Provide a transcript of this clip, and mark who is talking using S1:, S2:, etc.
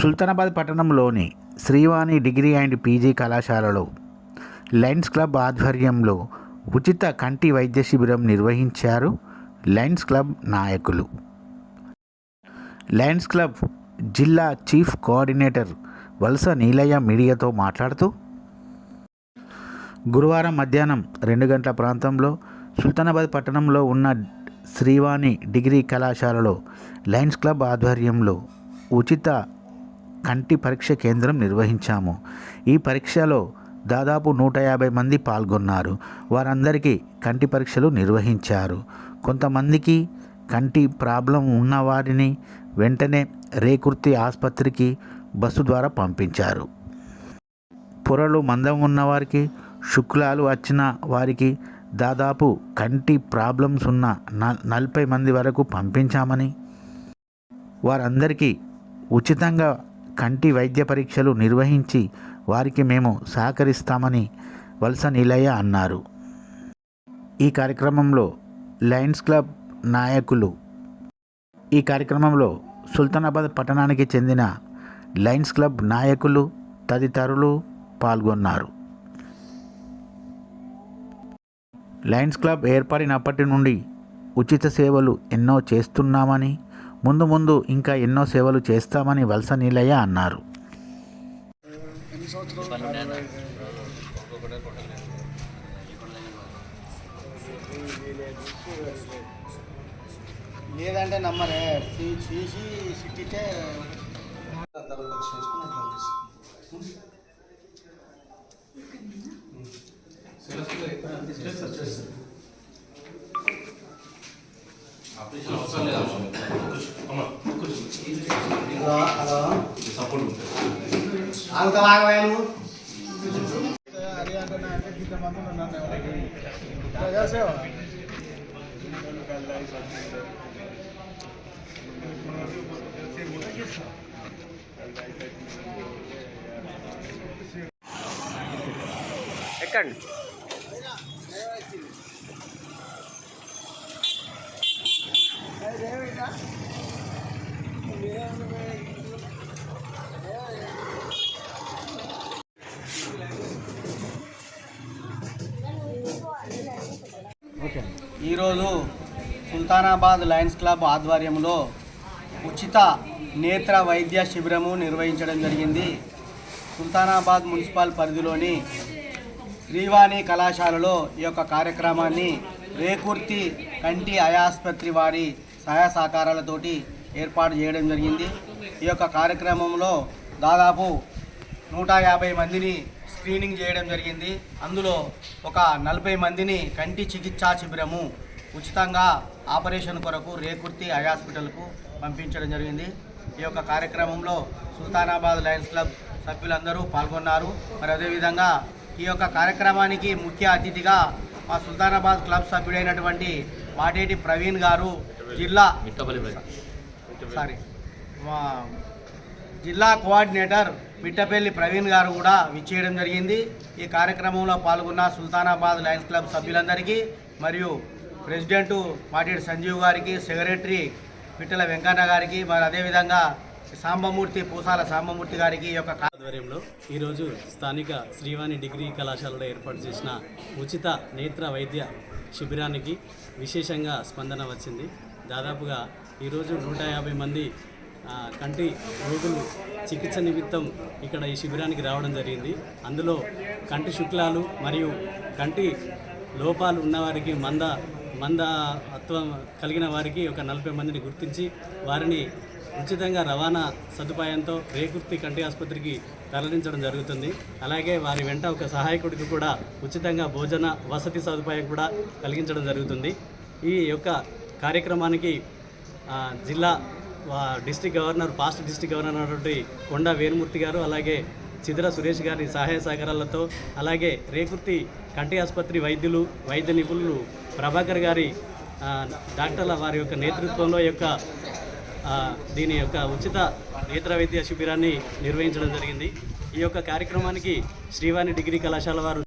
S1: సుల్తానాబాద్ పట్టణంలోని Srivani degree and PG కళాశాలలో Lions Club ఆధ్వర్యంలో ఉచిత కంటి వైద్య శిబిరం నిర్వహించారు లయన్స్ క్లబ్ నాయకులు. లయన్స్ క్లబ్ జిల్లా చీఫ్ కోఆర్డినేటర్ వలస నీలయ్య మీడియాతో మాట్లాడుతూ గురువారం మధ్యాహ్నం రెండు గంటల ప్రాంతంలో సుల్తానాబాద్ పట్టణంలో ఉన్న శ్రీవాణి డిగ్రీ కళాశాలలో లయన్స్ క్లబ్ ఆధ్వర్యంలో ఉచిత కంటి పరీక్ష కేంద్రం నిర్వహించాము. ఈ పరీక్షలో దాదాపు నూట యాభై మంది పాల్గొన్నారు. వారందరికీ కంటి పరీక్షలు నిర్వహించారు. కొంతమందికి కంటి ప్రాబ్లం ఉన్నవారిని వెంటనే రేకుర్తి ఆసుపత్రికి బస్సు ద్వారా పంపించారు. పొరలు మందం ఉన్నవారికి శుక్లాలు వచ్చిన వారికి దాదాపు కంటి ప్రాబ్లమ్స్ ఉన్న న- నలభై మంది వరకు పంపించామని వారందరికీ ఉచితంగా కంటి వైద్య పరీక్షలు నిర్వహించి వారికి మేము సహకరిస్తామని వలస నిలయ అన్నారు. ఈ కార్యక్రమంలో లయన్స్ క్లబ్ నాయకులు ఈ కార్యక్రమంలో సుల్తానాబాద్ పట్టణానికి చెందిన లయన్స్ క్లబ్ నాయకులు తదితరులు పాల్గొన్నారు. లయన్స్ క్లబ్ ఏర్పడినప్పటి నుండి ఉచిత సేవలు ఎన్నో చేస్తున్నామని ముందు ముందు ఇంకా ఎన్నో సేవలు చేస్తామని వలస నీలయ్య అన్నారు.
S2: లేదంటే చూసి సిట్టితే హలో. హలో ఆగుతా ఆగవా నువ్వు ఎక్కండి. ఈరోజు సుల్తానాబాద్ లయన్స్ క్లబ్ ఆధ్వర్యంలో ఉచిత నేత్ర వైద్య శిబిరము నిర్వహించడం జరిగింది. సుల్తానాబాద్ మున్సిపల్ పరిధిలోని శ్రీవాణి కళాశాలలో ఈ యొక్క కార్యక్రమాన్ని రేకుర్తి కంటి ఆయాస్పత్రి వారి సహాయ సహకారాలతోటి ఏర్పాటు చేయడం జరిగింది. ఈ యొక్క కార్యక్రమంలో దాదాపు నూట యాభై మందిని స్క్రీనింగ్ చేయడం జరిగింది. అందులో ఒక నలభై మందిని కంటి చికిత్సా శిబిరము ఉచితంగా ఆపరేషన్ కొరకు రేకుర్తి ఐ హాస్పిటల్కు పంపించడం జరిగింది. ఈ యొక్క కార్యక్రమంలో సుల్తానాబాద్ లయన్స్ క్లబ్ సభ్యులందరూ పాల్గొన్నారు. మరి అదేవిధంగా ఈ యొక్క కార్యక్రమానికి ముఖ్య అతిథిగా మా సుల్తానాబాద్ క్లబ్ సభ్యుడైనటువంటి మాటేటి ప్రవీణ్ గారు జిల్లా సారీ మా జిల్లా కోఆర్డినేటర్ మిట్టపల్లి ప్రవీణ్ గారు కూడా విచ్చేయడం జరిగింది. ఈ కార్యక్రమంలో పాల్గొన్న సుల్తానాబాద్ లయన్స్ క్లబ్ సభ్యులందరికీ మరియు ప్రెసిడెంట్ మాటిడి సంజీవ్ గారికి సెక్రటరీ పిట్టల వెంకన్న గారికి మరి అదేవిధంగా సాంబమూర్తి పూసాల సాంబమూర్తి గారికి యొక్క
S3: ఆధ్వర్యంలో ఈరోజు స్థానిక శ్రీవాణి డిగ్రీ కళాశాలలో ఏర్పాటు చేసిన ఉచిత నేత్ర వైద్య శిబిరానికి విశేషంగా స్పందన వచ్చింది. దాదాపుగా ఈరోజు నూట యాభై మంది కంటి రోగులు చికిత్స నిమిత్తం ఇక్కడ ఈ శిబిరానికి రావడం జరిగింది. అందులో కంటి శుక్లాలు మరియు కంటి లోపాలు ఉన్నవారికి మంద మందత్వం కలిగిన వారికి ఒక నలభై మందిని గుర్తించి వారిని ఉచితంగా రవాణా సదుపాయంతో రేకుర్తి కంటి ఆసుపత్రికి తరలించడం జరుగుతుంది. అలాగే వారి వెంట ఒక సహాయకుడికి కూడా ఉచితంగా భోజన వసతి సదుపాయం కూడా కలిగించడం జరుగుతుంది. ఈ యొక్క కార్యక్రమానికి జిల్లా district governor past district governor అయినటువంటి కొండా వేణుమూర్తి గారు అలాగే చిద్ర సురేష్ గారి సహాయ సహకారాలతో అలాగే రేకుర్తి కంటి ఆసుపత్రి వైద్యులు వైద్య నిపుణులు ప్రభాకర్ గారి డాక్టర్ల వారి యొక్క నేతృత్వంలో యొక్క దీని యొక్క ఉచిత నేత్ర వైద్య శిబిరాన్ని నిర్వహించడం జరిగింది. ఈ యొక్క కార్యక్రమానికి శ్రీవాణి డిగ్రీ కళాశాల వారు